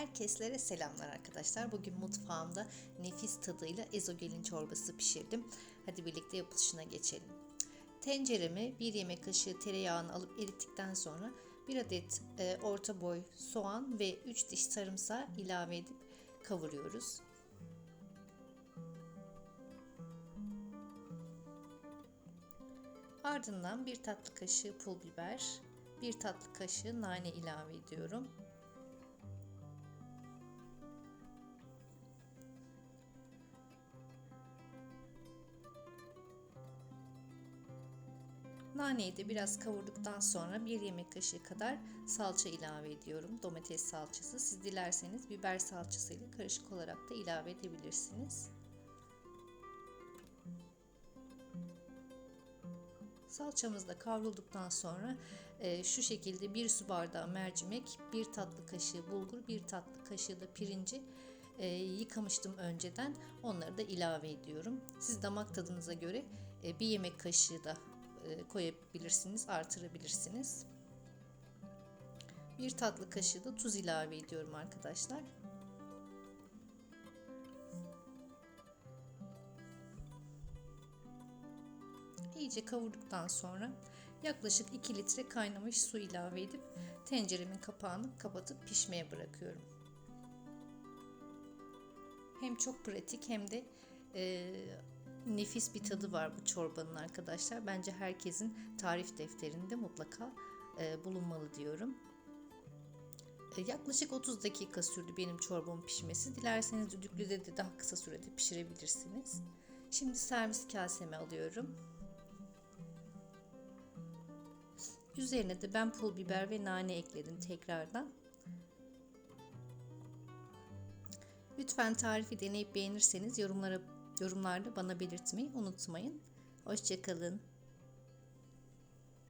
Herkeslere selamlar arkadaşlar. Bugün mutfağımda nefis tadıyla ezogelin çorbası pişirdim. Hadi birlikte yapılışına geçelim. Tencereme bir yemek kaşığı tereyağını alıp erittikten sonra bir adet e, orta boy soğan ve 3 diş sarımsağı ilave edip kavuruyoruz. Ardından bir tatlı kaşığı pul biber, bir tatlı kaşığı nane ilave ediyorum. Naneyi de biraz kavurduktan sonra bir yemek kaşığı kadar salça ilave ediyorum. Domates salçası. Siz dilerseniz biber salçası ile karışık olarak da ilave edebilirsiniz. Salçamız da kavrulduktan sonra e, şu şekilde bir su bardağı mercimek, bir tatlı kaşığı bulgur, bir tatlı kaşığı da pirinci e, yıkamıştım önceden. Onları da ilave ediyorum. Siz damak tadınıza göre e, bir yemek kaşığı da koyabilirsiniz, artırabilirsiniz. Bir tatlı kaşığı da tuz ilave ediyorum arkadaşlar. İyice kavurduktan sonra yaklaşık 2 litre kaynamış su ilave edip tenceremin kapağını kapatıp pişmeye bırakıyorum. Hem çok pratik hem de e, nefis bir tadı var bu çorbanın arkadaşlar. Bence herkesin tarif defterinde mutlaka e, bulunmalı diyorum. E, yaklaşık 30 dakika sürdü benim çorbamın pişmesi. Dilerseniz düdüklüde de daha kısa sürede pişirebilirsiniz. Şimdi servis kaseme alıyorum. Üzerine de ben pul biber ve nane ekledim tekrardan. Lütfen tarifi deneyip beğenirseniz yorumlara yorumlarda bana belirtmeyi unutmayın. Hoşçakalın.